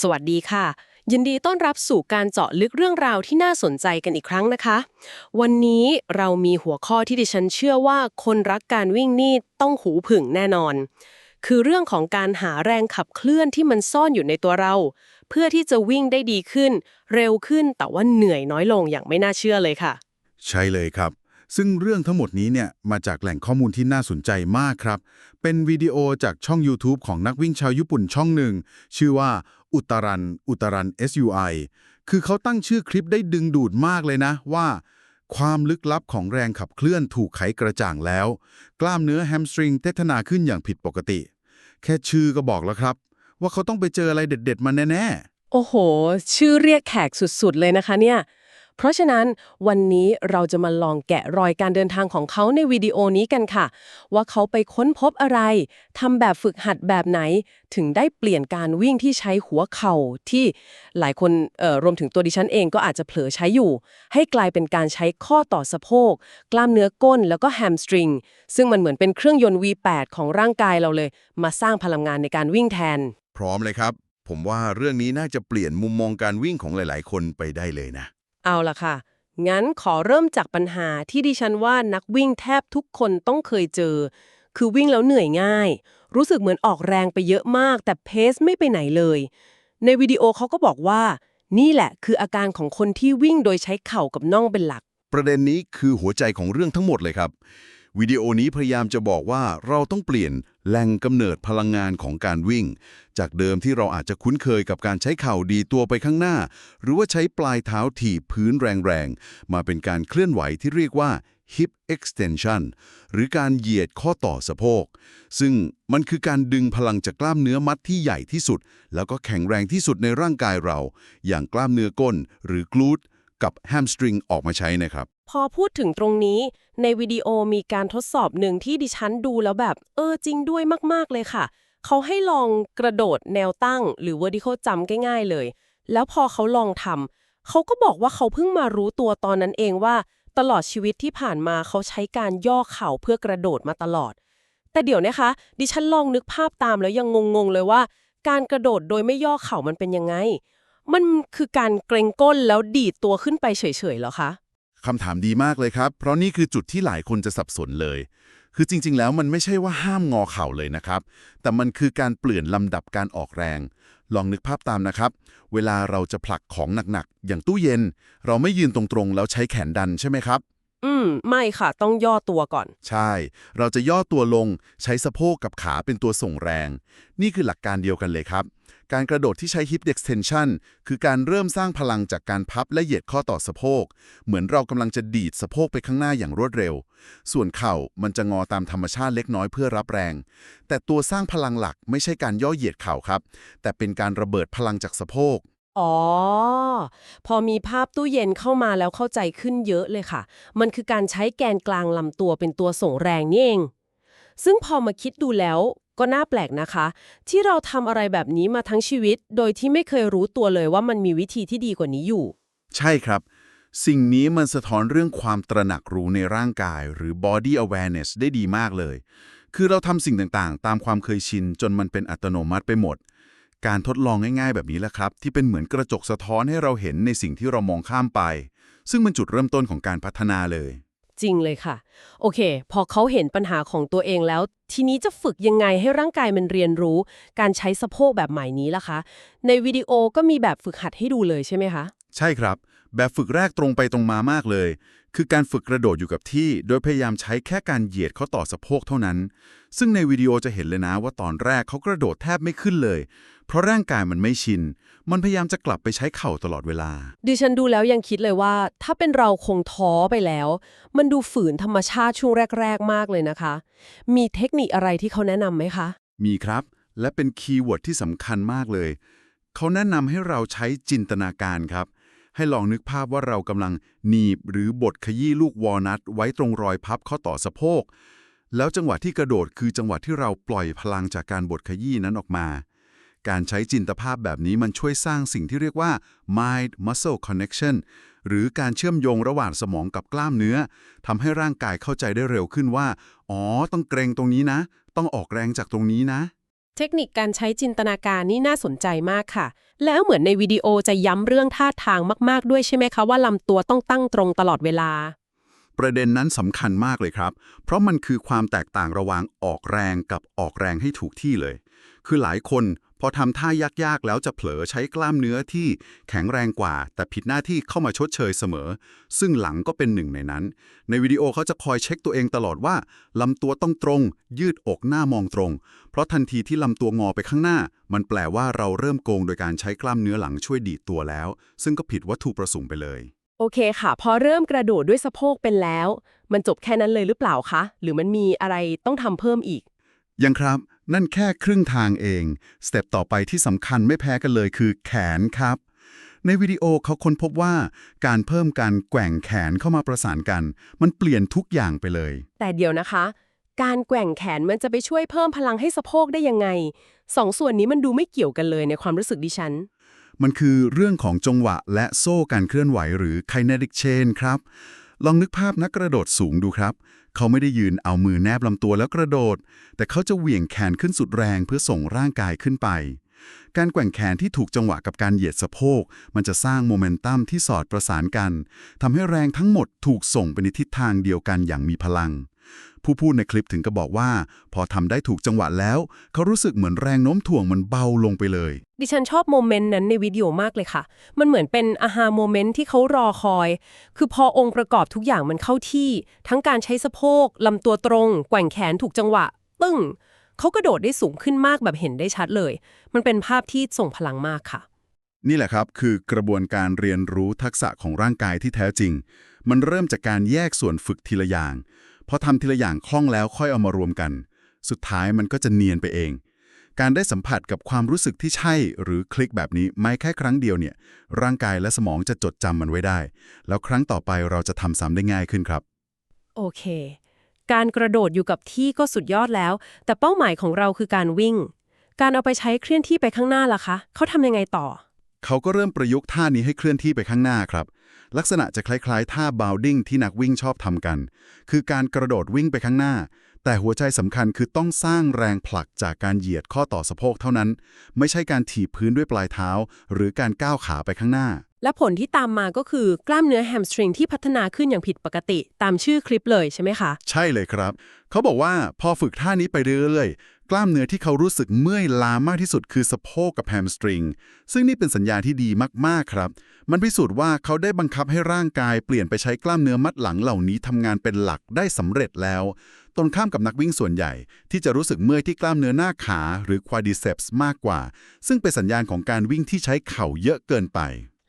สวัสดีค่ะ ยินดีต้อนรับสู่การเจาะลึกเรื่องราวที่น่าสนใจกันอีกครั้งนะคะ วันนี้เรามีหัวข้อที่ดิฉันเชื่อว่าคนรักการวิ่งนี่ต้องหูผึ่งแน่นอน คือเรื่องของการหาแรงขับเคลื่อนที่มันซ่อนอยู่ในตัวเรา เพื่อที่จะวิ่งได้ดีขึ้น เร็วขึ้นแต่ว่าเหนื่อยน้อยลงอย่างไม่น่าเชื่อเลยค่ะ ใช่เลยครับ ซึ่งเรื่องทั้งหมดนี้เนี่ยมาจากแหล่งข้อมูลที่น่าสนใจมากครับ เป็นวิดีโอจากช่อง YouTube ของนักวิ่งชาวญี่ปุ่นช่องหนึ่งชื่อว่า อุตรัน อุตรัน SUI คือเขาตั้งชื่อคลิปได้ดึงดูดมากเลยนะว่า ความลึกลับของแรงขับเคลื่อนถูกไขกระจ่างแล้ว กล้ามเนื้อแฮมสตริงเททนาขึ้นอย่างผิดปกติ แค่ชื่อก็บอกแล้วครับ ว่าเขาต้องไปเจออะไรเด็ด ๆ มาแน่โอ้โห ชื่อเรียกแขกสุด ๆ เลยนะคะเนี่ย เพราะฉะนั้นวันนี้เราจะมาลองแกะรอยการเดินทางของเขาในวิดีโอนี้กันค่ะ ว่าเขาไปค้นพบอะไรทำแบบฝึกหัดแบบไหน ถึงได้เปลี่ยนการวิ่งที่ใช้หัวเข่าที่หลายคนเอ่อรวมถึงตัวดิฉันเองก็อาจจะเผลอใช้อยู่ ให้กลายเป็นการใช้ข้อต่อสะโพก กล้ามเนื้อก้นแล้วก็แฮมสตริงซึ่งมันเหมือนเป็นเครื่องยนต์ V8 ของร่างกายเราเลย มาสร้างพลังงานในการวิ่งแทน พร้อมเลยครับ ผมว่าเรื่องนี้น่าจะเปลี่ยนมุมมองการวิ่งของหลาย ๆ คนไปได้เลยนะ เอาล่ะค่ะ งั้นขอเริ่มจากปัญหาที่ดิฉันว่านักวิ่งแทบทุกคนต้องเคยเจอ คือวิ่งแล้วเหนื่อยง่าย รู้สึกเหมือนออกแรงไปเยอะมาก แต่เพสไม่ไปไหนเลย ในวิดีโอเขาก็บอกว่า นี่แหละคืออาการของคนที่วิ่งโดยใช้เข่ากับน่องเป็นหลัก ประเด็นนี้คือหัวใจของเรื่องทั้งหมดเลยครับ วิดีโอนี้พยายามจะบอกว่าเราต้องเปลี่ยนแหล่งกำเนิดพลังงานของการวิ่ง จากเดิมที่เราอาจจะคุ้นเคยกับการใช้เข่าดีตัวไปข้างหน้า หรือว่าใช้ปลายเท้าถีบพื้นแรงๆ มาเป็นการเคลื่อนไหวที่เรียกว่า hip extension หรือการเหยียดข้อต่อสะโพก ซึ่งมันคือการดึงพลังจากกล้ามเนื้อมัดที่ใหญ่ที่สุด แล้วก็แข็งแรงที่สุดในร่างกายเรา อย่างกล้ามเนื้อก้นหรือกลูตกับแฮมสตริงออกมาใช้นะครับ พอพูดถึงตรงนี้ ในวิดีโอมีการทดสอบหนึ่งที่ดิฉันดูแล้วแบบ เออจริงด้วยมาก ๆ เลยค่ะ เขาให้ลองกระโดดแนวตั้ง หรือ vertical jump ง่ายๆเลย แล้วพอเขาลองทำเขาก็บอกว่าเขาเพิ่งมารู้ตัวตอนนั้นเองว่า ตลอดชีวิตที่ผ่านมาเขาใช้การย่อเข่าเพื่อกระโดดมาตลอด แต่เดี๋ยวนะคะ ดิฉันลองนึกภาพตามแล้วยังงงๆเลยว่า การกระโดดโดยไม่ย่อเข่ามันเป็นยังไง มันคือการเกรงก้นแล้วดีดตัวขึ้นไปเฉยๆเหรอคะ คำถามดีมากเลยครับ เพราะนี่คือจุดที่หลายคนจะสับสนเลย คือจริง ๆ แล้วมันไม่ใช่ว่าห้ามงอเข่าเลยนะครับ แต่มันคือการเปลี่ยนลำดับการออกแรง ลองนึกภาพตามนะครับ เวลาเราจะผลักของหนักๆ อย่างตู้เย็น เราไม่ยืนตรงๆ แล้วใช้แขนดันใช่ไหมครับ อืม ไม่ค่ะ ต้องย่อตัวก่อน ใช่ เราจะย่อตัวลงใช้สะโพกกับขาเป็นตัวส่งแรง นี่คือหลักการเดียวกันเลยครับ การกระโดดที่ใช้ hip extension คือการเริ่มสร้างพลังจากการพับและเหยียดข้อต่อสะโพก เหมือนเรากำลังจะดีดสะโพกไปข้างหน้าอย่างรวดเร็ว ส่วนเข่ามันจะงอตามธรรมชาติเล็กน้อยเพื่อรับแรง แต่ตัวสร้างพลังหลักไม่ใช่การย่อเหยียดเข่าครับ แต่เป็นการระเบิดพลังจากสะโพก อ๋อ พอมีภาพตู้เย็นเข้ามาแล้วเข้าใจขึ้นเยอะเลยค่ะ มันคือการใช้แกนกลางลำตัวเป็นตัวส่งแรงนี่เอง ซึ่งพอมาคิดดูแล้วก็น่าแปลกนะคะ ที่เราทำอะไรแบบนี้มาทั้งชีวิต โดยที่ไม่เคยรู้ตัวเลยว่ามันมีวิธีที่ดีกว่านี้อยู่ ใช่ครับ สิ่งนี้มันสะท้อนเรื่องความตระหนักรู้ในร่างกาย หรือ body awareness ได้ดีมากเลย คือเราทำสิ่งต่างๆ ตามความเคยชินจนมันเป็นอัตโนมัติไปหมด การทดลองง่ายๆ แบบนี้แหละครับ ที่เป็นเหมือนกระจกสะท้อนให้เราเห็นในสิ่งที่เรามองข้ามไป ซึ่งมันจุดเริ่มต้นของการพัฒนาเลย จริงเลยค่ะ โอเค พอเขาเห็นปัญหาของตัวเองแล้ว ทีนี้จะฝึกยังไงให้ร่างกายมันเรียนรู้ การใช้สะโพกแบบใหม่นี้ล่ะคะ ในวิดีโอก็มีแบบฝึกหัดให้ดูเลยใช่ไหมคะ ใช่ครับ แบบฝึกแรกตรงไปตรงมามากเลย คือการฝึกกระโดดอยู่กับที่ โดยพยายามใช้แค่การเหยียดข้อต่อสะโพกเท่านั้น ซึ่งในวิดีโอจะเห็นเลยนะว่าตอนแรกเขากระโดดแทบไม่ขึ้นเลย เพราะร่างกายมันไม่ชิน มันพยายามจะกลับไปใช้เข่าตลอดเวลา ดิฉันดูแล้วยังคิดเลยว่า ถ้าเป็นเราคงท้อไปแล้ว มันดูฝืนธรรมชาติช่วงแรก ๆ มากเลยนะคะ มีเทคนิคอะไรที่เขาแนะนำไหมคะ มีครับ และเป็นคีย์เวิร์ดที่สำคัญมากเลย เขาแนะนำให้เราใช้จินตนาการครับ ให้ลองนึกภาพว่าเรากำลังหนีบหรือบดขยี้ลูกวอลนัทไว้ตรงรอยพับข้อต่อสะโพก แล้วจังหวะที่กระโดดคือจังหวะที่เราปล่อยพลังจากการบดขยี้นั้นออกมา การใช้จินตภาพแบบนี้มันช่วยสร้างสิ่งที่เรียกว่า mind muscle connection หรือการเชื่อมโยงระหว่างสมองกับกล้ามเนื้อทำให้ร่างกายเข้าใจได้เร็วขึ้นว่า อ๋อ ต้องเกรงตรงนี้นะ ต้องออกแรงจากตรงนี้นะ เทคนิคการใช้จินตนาการนี่น่าสนใจมากค่ะ แล้วเหมือนในวิดีโอจะย้ำเรื่องท่าทางมาก ๆ ด้วยใช่ไหมคะว่าลำตัวต้องตั้งตรงตลอดเวลา ประเด็นนั้นสำคัญมากเลยครับ เพราะมันคือความแตกต่างระหว่างออกแรงกับออกแรงให้ถูกที่เลย คือหลายคน พอทำท่ายากๆ แล้วจะเผลอใช้กล้ามเนื้อที่แข็งแรงกว่า แต่ผิดหน้าที่เข้ามาชดเชยเสมอ ซึ่งหลังก็เป็นหนึ่งในนั้น ในวิดีโอเขาจะคอยเช็คตัวเองตลอดว่าลำตัวต้องตรง ยืดอกหน้ามองตรง เพราะทันทีที่ลำตัวงอไปข้างหน้า มันแปลว่าเราเริ่มโกงโดยการใช้กล้ามเนื้อหลังช่วยดีดตัวแล้ว ซึ่งก็ผิดวัตถุประสงค์ไปเลยโอเคค่ะ พอเริ่มกระโดดด้วยสะโพกเป็นแล้ว มันจบแค่นั้นเลยหรือเปล่าคะ หรือมันมีอะไรต้องทำเพิ่มอีก ยังครับ นั่นแค่ครึ่งทางเอง สเต็ปต่อไปที่สำคัญไม่แพ้กันเลยคือแขนครับ ในวิดีโอเขาค้นพบว่าการเพิ่มการแกว่งแขนเข้ามาประสานกัน มันเปลี่ยนทุกอย่างไปเลย แต่เดี๋ยวนะคะ การแกว่งแขนมันจะไปช่วยเพิ่มพลังให้สะโพกได้ยังไงสองส่วนนี้มันดูไม่เกี่ยวกันเลยในความรู้สึกดิฉันมันคือเรื่องของจังหวะและโซ่การเคลื่อนไหวหรือ kinetic chain ครับ ลองนึกภาพนักกระโดดสูงดูครับ เขาไม่ได้ยืนเอามือแนบลำตัวแล้วกระโดด แต่เขาจะเหวี่ยงแขนขึ้นสุดแรงเพื่อส่งร่างกายขึ้นไป การแกว่งแขนที่ถูกจังหวะกับการเหยียดสะโพก มันจะสร้างโมเมนตัมที่สอดประสานกันทำให้แรงทั้งหมดถูกส่งไปในทิศทางเดียวกันอย่างมีพลัง ผู้พูดในคลิปถึงก็บอกว่า พอทำได้ถูกจังหวะแล้ว เขารู้สึกเหมือนแรงโน้มถ่วงมันเบาลงไปเลย ดิฉันชอบโมเมนต์นั้นในวิดีโอมากเลยค่ะ มันเหมือนเป็นอาฮาโมเมนต์ที่เขารอคอย คือพอองค์ประกอบทุกอย่างมันเข้าที่ ทั้งการใช้สะโพกลำตัวตรง แกว่งแขนถูกจังหวะตึ้ง เขากระโดดได้สูงขึ้นมากแบบเห็นได้ชัดเลย มันเป็นภาพที่ส่งพลังมากค่ะ นี่แหละครับคือกระบวนการเรียนรู้ทักษะของร่างกายที่แท้จริง มันเริ่มจากการแยกส่วนฝึกทีละอย่าง พอทำทีละอย่างคล่องแล้วค่อยเอามารวมกัน สุดท้ายมันก็จะเนียนไปเอง การได้สัมผัสกับความรู้สึกที่ใช่หรือคลิกแบบนี้ไม่แค่ครั้งเดียวเนี่ย ร่างกายและสมองจะจดจำมันไว้ได้ แล้วครั้งต่อไปเราจะทำซ้ำได้ง่ายขึ้นครับ โอเค การกระโดดอยู่กับที่ก็สุดยอดแล้ว แต่เป้าหมายของเราคือการวิ่ง การเอาไปใช้เคลื่อนที่ไปข้างหน้าล่ะคะเขาทำยังไงต่อ เขาก็เริ่มประยุกต์ท่านี้ให้เคลื่อนที่ไปข้างหน้าครับ ลักษณะจะคล้ายๆ ท่าบาวดิ้งที่นักวิ่งชอบทำกัน คือการกระโดดวิ่งไปข้างหน้า แต่หัวใจสำคัญคือต้องสร้างแรงผลักจากการเหยียดข้อต่อสะโพกเท่านั้น ไม่ใช่การถีบพื้นด้วยปลายเท้า หรือการก้าวขาไปข้างหน้า และผลที่ตามมาก็คือกล้ามเนื้อแฮมสตริงที่พัฒนาขึ้นอย่างผิดปกติ ตามชื่อคลิปเลยใช่ไหมคะ ใช่เลยครับ เขาบอกว่าพอฝึกท่านี้ไปเรื่อยๆ กล้ามเนื้อที่เขารู้สึกเมื่อยล้ามากที่สุดคือสะโพกกับแฮมสตริง ซึ่งนี่เป็นสัญญาณที่ดีมากๆครับ มันพิสูจน์ว่าเขาได้บังคับให้ร่างกายเปลี่ยนไปใช้กล้ามเนื้อมัดหลังเหล่านี้ทำงานเป็นหลักได้สำเร็จแล้ว ตรงข้ามกับนักวิ่งส่วนใหญ่ ที่จะรู้สึกเมื่อยที่กล้ามเนื้อหน้าขาหรือ quadriceps มากกว่า ซึ่งเป็นสัญญาณของการวิ่งที่ใช้เข่าเยอะเกินไป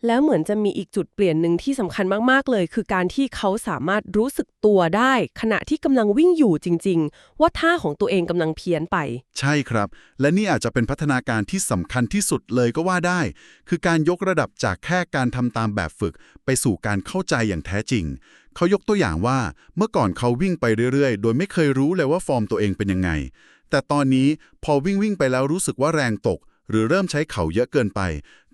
แล้วเหมือนจะมีอีกจุดเปลี่ยนหนึ่งที่สำคัญมากๆเลย คือการที่เขาสามารถรู้สึกตัวได้ ขณะที่กำลังวิ่งอยู่จริง ๆ ว่าท่าของตัวเองกำลังเพี้ยนไป ใช่ครับ และนี่อาจจะเป็นพัฒนาการที่สำคัญที่สุดเลยก็ว่าได้ คือการยกระดับจากแค่การทำตามแบบฝึก ไปสู่การเข้าใจอย่างแท้จริง เขายกตัวอย่างว่าเมื่อก่อนเขาวิ่งไปเรื่อยๆ โดยไม่เคยรู้เลยว่าฟอร์มตัวเองเป็นยังไง แต่ตอนนี้พอวิ่งวิ่งไปแล้วรู้สึกว่าแรงตก หรือเริ่มใช้เข่าเยอะเกินไป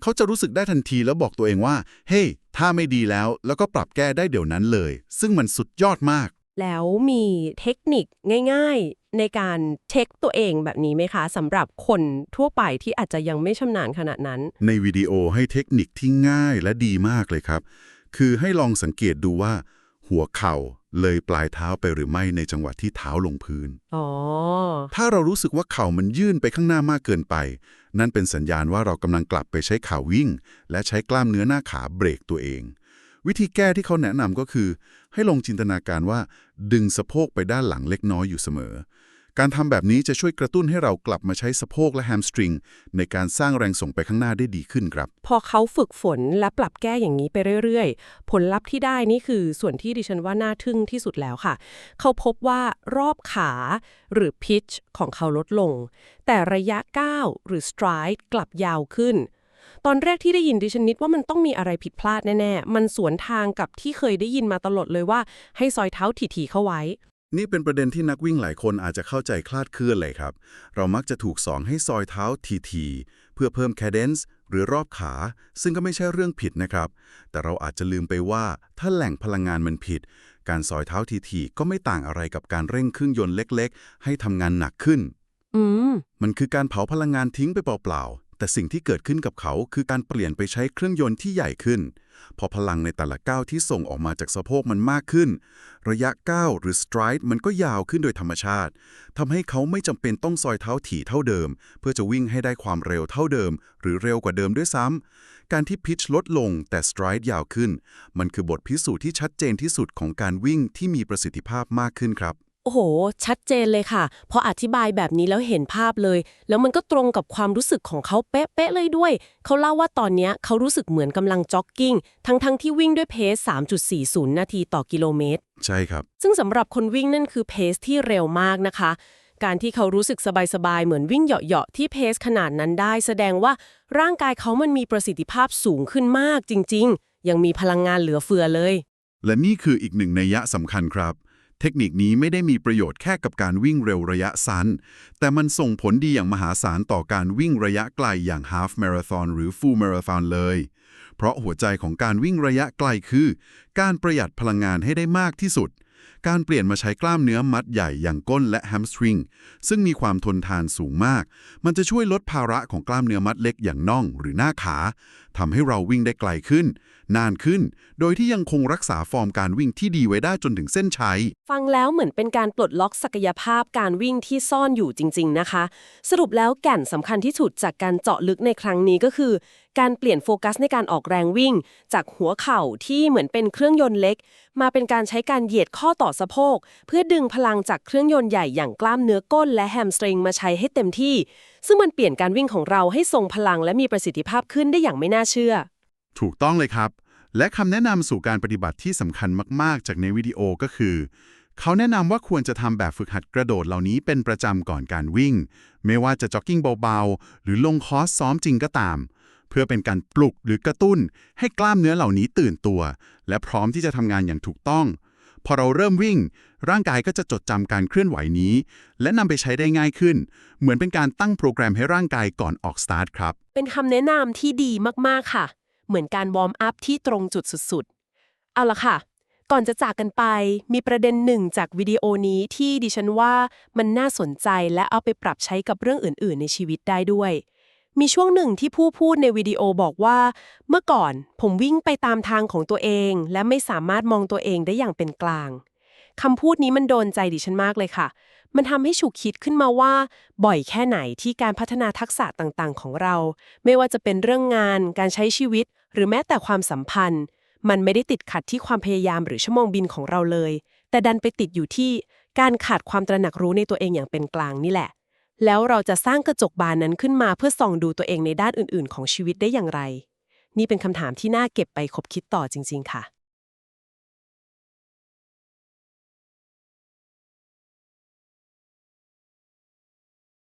เขาจะรู้สึกได้ทันทีแล้วบอกตัวเองว่า เฮ้ยถ้าไม่ดีแล้ว แล้วก็ปรับแก้ได้เดี๋ยวนั้นเลย ซึ่งมันสุดยอดมาก แล้วมีเทคนิคง่าย ๆ ในการเช็คตัวเองแบบนี้ไหมคะสำหรับคนทั่วไปที่อาจจะยังไม่ชำนาญขนาดนั้น ในวิดีโอให้เทคนิคที่ง่ายและดีมากเลยครับ คือให้ลองสังเกตดูว่า หัวเข่า เลยปลายเท้าไปหรือไม่ในจังหวะที่เท้าลงพื้น อ๋อ ถ้าเรารู้สึกว่าเข่ามันยื่นไปข้างหน้ามากเกินไป นั่นเป็นสัญญาณว่าเรากำลังกลับไปใช้ขาวิ่ง และใช้กล้ามเนื้อหน้าขาเบรกตัวเอง วิธีแก้ที่เขาแนะนำก็คือ ให้ลองจินตนาการว่า ดึงสะโพกไปด้านหลังเล็กน้อยอยู่เสมอ การทำแบบนี้จะช่วยกระตุ้นให้เรากลับมาใช้สะโพกและแฮมสตริงในการสร้างแรงส่งไปข้างหน้าได้ดีขึ้นครับ พอเขาฝึกฝนและปรับแก้อย่างนี้ไปเรื่อยๆ ผลลัพธ์ที่ได้นี่คือส่วนที่ดิฉันว่าน่าทึ่งที่สุดแล้วค่ะ เขาพบว่ารอบขาหรือ pitch ของเขาลดลง แต่ระยะก้าวหรือ stride กลับยาวขึ้นตอนแรกที่ได้ยินดิฉันนิดว่ามันต้องมีอะไรผิดพลาดแน่ ๆ มันสวนทางกับที่เคยได้ยินมาตลอดเลยว่า ให้ซอยเท้าถี่ๆเข้าไว้ นี่เป็นประเด็นที่นักวิ่งหลายคนอาจจะเข้าใจคลาดเคลื่อนเลยครับ เรามักจะถูกสอนให้ซอยเท้าทีๆเพื่อเพิ่ม cadence หรือรอบขา ซึ่งก็ไม่ใช่เรื่องผิดนะครับ แต่เราอาจจะลืมไปว่าถ้าแหล่งพลังงานมันผิด การซอยเท้าทีๆก็ไม่ต่างอะไรกับการเร่งเครื่องยนต์เล็ก ๆ ให้ทำงานหนักขึ้น อืม มันคือการเผาพลังงานทิ้งไปเปล่าๆ แต่สิ่งที่เกิดขึ้นกับเขาคือการเปลี่ยนไปใช้เครื่องยนต์ที่ใหญ่ขึ้น พอพลังในแต่ละก้าวที่ส่งออกมาจากสะโพกมันมากขึ้น ระยะก้าวหรือสไตร์มันก็ยาวขึ้นโดยธรรมชาติทำให้เขาไม่จำเป็นต้องซอยเท้าถี่เท่าเดิม เพื่อจะวิ่งให้ได้ความเร็วเท่าเดิม หรือเร็วกว่าเดิมด้วยซ้ำการที่พิชลดลงแต่สไตร์ยาวขึ้น มันคือบทพิสูจน์ที่ชัดเจนที่สุดของการวิ่งที่มีประสิทธิภาพมากขึ้นครับ โอ้โห ชัดเจนเลยค่ะ พออธิบายแบบนี้แล้วเห็นภาพเลย แล้วมันก็ตรงกับความรู้สึกของเขาเป๊ะๆเลยด้วย เขาเล่าว่าตอนเนี้ยเขารู้สึกเหมือนกำลังจ็อกกิ้ง ทั้งๆที่วิ่งด้วยเพส 3.40 นาทีต่อกิโลเมตร ใช่ครับ ซึ่งสำหรับคนวิ่งนั่นคือเพสที่เร็วมากนะคะ การที่เขารู้สึกสบายๆ เหมือนวิ่งเหาะๆ ที่เพสขนาดนั้นได้ แสดงว่าร่างกายเขามันมีประสิทธิภาพสูงขึ้นมากจริง ๆ ยังมีพลังงานเหลือเฟือเลย และนี่คืออีกหนึ่งนัยยะสำคัญครับ เทคนิคนี้ไม่ได้มีประโยชน์แค่กับการวิ่งเร็วระยะสั้น แต่มันส่งผลดีอย่างมหาศาลต่อการวิ่งระยะไกลอย่างฮาฟมาราธอนหรือฟูลมาราธอนเลย เพราะหัวใจของการวิ่งระยะไกลคือ การประหยัดพลังงานให้ได้มากที่สุด การเปลี่ยนมาใช้กล้ามเนื้อมัดใหญ่อย่างก้นและแฮมสตริงซึ่งมีความทนทานสูงมาก มันจะช่วยลดภาระของกล้ามเนื้อมัดเล็กอย่างน่องหรือหน้าขาทำให้เราวิ่งได้ไกลขึ้น นานขึ้น โดยที่ยังคงรักษาฟอร์มการวิ่งที่ดีไว้ได้จนถึงเส้นชัย ฟังแล้วเหมือนเป็นการปลดล็อกศักยภาพการวิ่งที่ซ่อนอยู่จริง ๆ นะคะ สรุปแล้วแก่นสำคัญที่สุดจากการเจาะลึกในครั้งนี้ก็คือการเปลี่ยนโฟกัสในการออกแรงวิ่ง จากหัวเข่าที่เหมือนเป็นเครื่องยนต์เล็ก มาเป็นการใช้การเหยียดข้อต่อสะโพก เพื่อดึงพลังจากเครื่องยนต์ใหญ่อย่างกล้ามเนื้อก้นและแฮมสตริงมาใช้ให้เต็มที่ ซึ่งมันเปลี่ยนการวิ่งของเราให้ทรงพลังและมีประสิทธิภาพขึ้นได้อย่างไม่น่าเชื่อ ถูกต้องเลยครับ และคำแนะนำสู่การปฏิบัติที่สำคัญมาก ๆ จากในวิดีโอก็คือเขาแนะนำว่าควรจะทำแบบฝึกหัดกระโดดเหล่านี้เป็นประจำก่อนการวิ่ง ไม่ว่าจะจ็อกกิ้งเบา ๆ หรือลงคอร์สซ้อมจริงก็ตาม เพื่อเป็นการปลุกหรือกระตุ้น ให้กล้ามเนื้อเหล่านี้ตื่นตัว และพร้อมที่จะทำงานอย่างถูกต้อง พอเราเริ่มวิ่ง ร่างกายก็จะจดจำการเคลื่อนไหวนี้ และนำไปใช้ได้ง่ายขึ้น เหมือนเป็นการตั้งโปรแกรมให้ร่างกายก่อนออกสตาร์ทครับ เป็นคำแนะนำที่ดีมากๆค่ะ เหมือนการวอร์มอัพที่ตรงจุดสุดๆ เอาละค่ะก่อนจะจากกันไป มีประเด็นหนึ่งจากวิดีโอนี้ที่ดิฉันว่ามันน่าสนใจและเอาไปปรับใช้กับเรื่องอื่น ๆ ในชีวิตได้ด้วย มีช่วงหนึ่งที่ผู้พูดในวิดีโอบอกว่า เมื่อก่อนผมวิ่งไปตามทางของตัวเอง และไม่สามารถมองตัวเองได้อย่างเป็นกลางคำพูดนี้มันโดนใจดิฉันมากเลยค่ะ มันทำให้ฉุกคิดขึ้นมาว่า บ่อยแค่ไหนที่การพัฒนาทักษะต่างๆ ของเรา ไม่ว่าจะเป็นเรื่องงาน การใช้ชีวิต หรือแม้แต่ความสัมพันธ์ มันไม่ได้ติดขัดที่ความพยายามหรือชั่วโมงบินของเราเลย แต่ดันไปติดอยู่ที่การขาดความตระหนักรู้ในตัวเองอย่างเป็นกลางนี่แหละ แล้วเราจะสร้างกระจกบานนั้นขึ้นมาเพื่อส่องดูตัวเองในด้านอื่น ๆ ของชีวิตได้อย่างไร นี่เป็นคำถามที่น่าเก็บไปคบคิดต่อจริง ๆ ค่ะ